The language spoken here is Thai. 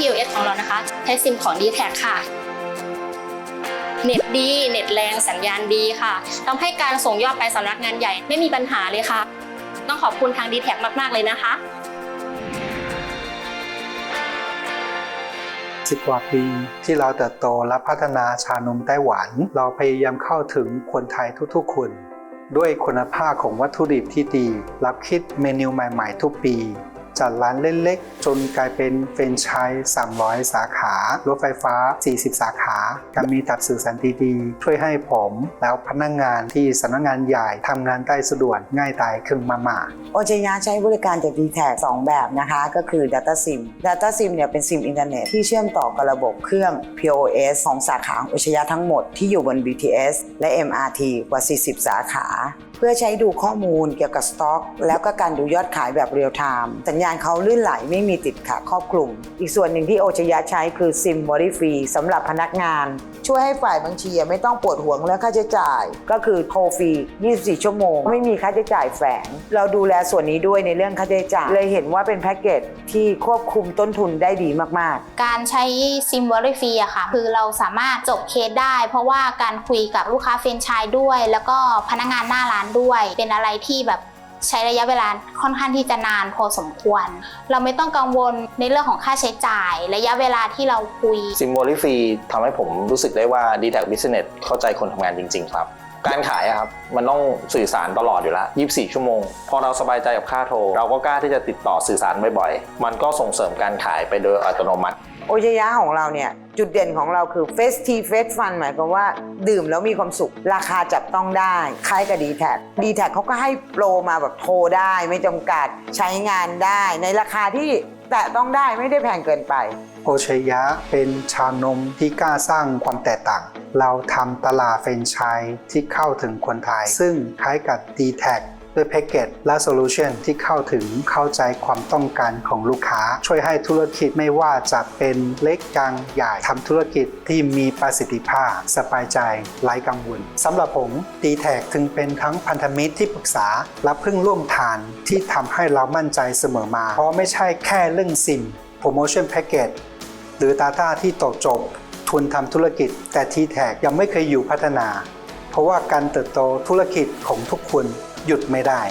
POS ของเรานะคะใช้ซิมของ d t แทค่ะ เน็ตดี เน็ตแรงสัญญาณดีค่ะทำให้การส่งยอดไปสำนักงานใหญ่ไม่มีปัญหาเลยค่ะ ต้องขอบคุณทาง d t แทมาก ๆ เลยนะคะสิบกว่าปีที่เราเติบโตและพัฒนาชานมไต้หวัน เราพยายามเข้าถึงคนไทยทุกๆคน ด้วยคุณภาพของวัตถุดิบที่ดี รับคิดเมนูใหม่ ๆ ทุกปี จัดร้านเล็กๆ จนกลายเป็นเฟรนไชส์300 สาขา รถไฟฟ้า 40 สาขา การมีตัดสื่อสารดีๆ ช่วยให้ผมแล้วพนักงงานที่สำนักงานใหญ่ทำงานได้สะดวกง่ายดายขึ้นมากๆโอเจยะใช้บริการจาก d t แทสองแบบนะคะ ก็คือ Data SIM Data SIM เนี่ยเป็นซิมอินเทอร์เน็ตที่เชื่อมต่อกับระบบเครื่อง POS ของสาขาองโอเชยะทั้งหมดที่อยู่บน BTS และ MRT กว่า 40 สาขา พื่อใช้ดูข้อมูลเกี่ยวกับสต็อก แล้วก็การดูยอดขายแบบเรียลไทม์สัญญาณเขาลื่นไหลไม่มีติดขัดครอบคลุม อีกส่วนหนึ่งที่โอชยะใช้คือซิมบริฟรีสำหรับพนักงาน ช่วยให้ฝ่ายบัญชีไม่ต้องปวดหัวเรื่องค่าใช้จ่าย ก็คือโทรฟรี 24 ชั่วโมง ไม่มีค่าใช้จ่ายแฝง เราดูแลส่วนนี้ด้วยในเรื่องค่าใช้จ่าย เลยเห็นว่าเป็นแพ็กเกจที่ควบคุมต้นทุนได้ดีมากๆ การใช้ซิมวอร์ฟรีอะค่ะ คือเราสามารถจบเคสได้ เพราะว่าการคุยกับลูกค้าเฟรนชส์ด้วย แล้วก็พนักงานหน้าร้านด้วย เป็นอะไรที่แบบใช้ระยะเวลาค่อนข้างที่จะนานพอสมควร เราไม่ต้องกังวลในเรื่องของค่าใช้จ่าย ระยะเวลาที่เราคุย ซิมโบลิฟรีทำให้ผมรู้สึกได้ว่า d t แท Business เข้าใจคนทำงานจริง ๆ ครับ การขายอะครับมันต้องสื่อสารตลอดอยู่แล้ว 24 ชั่วโมง พอเราสบายใจกับค่าโทร เราก็กล้าที่จะติดต่อสื่อสารบ่อยๆ มันก็ส่งเสริมการขายไปโดยอัตโนมัติ โอเชยะของเราเนี่ย จุดเด่นของเราคือ f e s t i f e s Fun หมายความว่า ดื่มแล้วมีความสุข ราคาจับต้องได้คล้ายกับ d t แท d t แท็เขาก็ให้โปรมาแบบโทรได้ ไม่จำกัดใช้งานได้ ในราคาที่ แตะต้องได้ไม่ได้แพงเกินไป โอเชยะเป็นชานมที่กล้าสร้างความแตกต่าง เราทำตลาดเฟรนไชส์ที่เข้าถึงคนไทย ซึ่งคล้ายกับ d t แท ด้วยแพ็กเกจและโซลูชันที่เข้าถึงเข้าใจความต้องการของลูกค้า ช่วยให้ธุรกิจไม่ว่าจะเป็นเล็กกลางใหญ่ทำธุรกิจที่มีประสิทธิภาพ สบายใจไร้กังวลสำหรับผม d t แทถึงเป็นทั้งพันธมิตรที่ปรึกษา และเพิ่งร่วมทานที่ทำให้เรามั่นใจเสมอมา เพราะไม่ใช่แค่เรื่องซิมโปรโมชั่นแพ็กเกจหรือ Data ที่ตกจบทุนทำธุรกิจแต่ t t แทยังไม่เคยอยู่พัฒนา เพราะว่าการเติบโตธุรกิจของทุกคนหยุดไม่ได้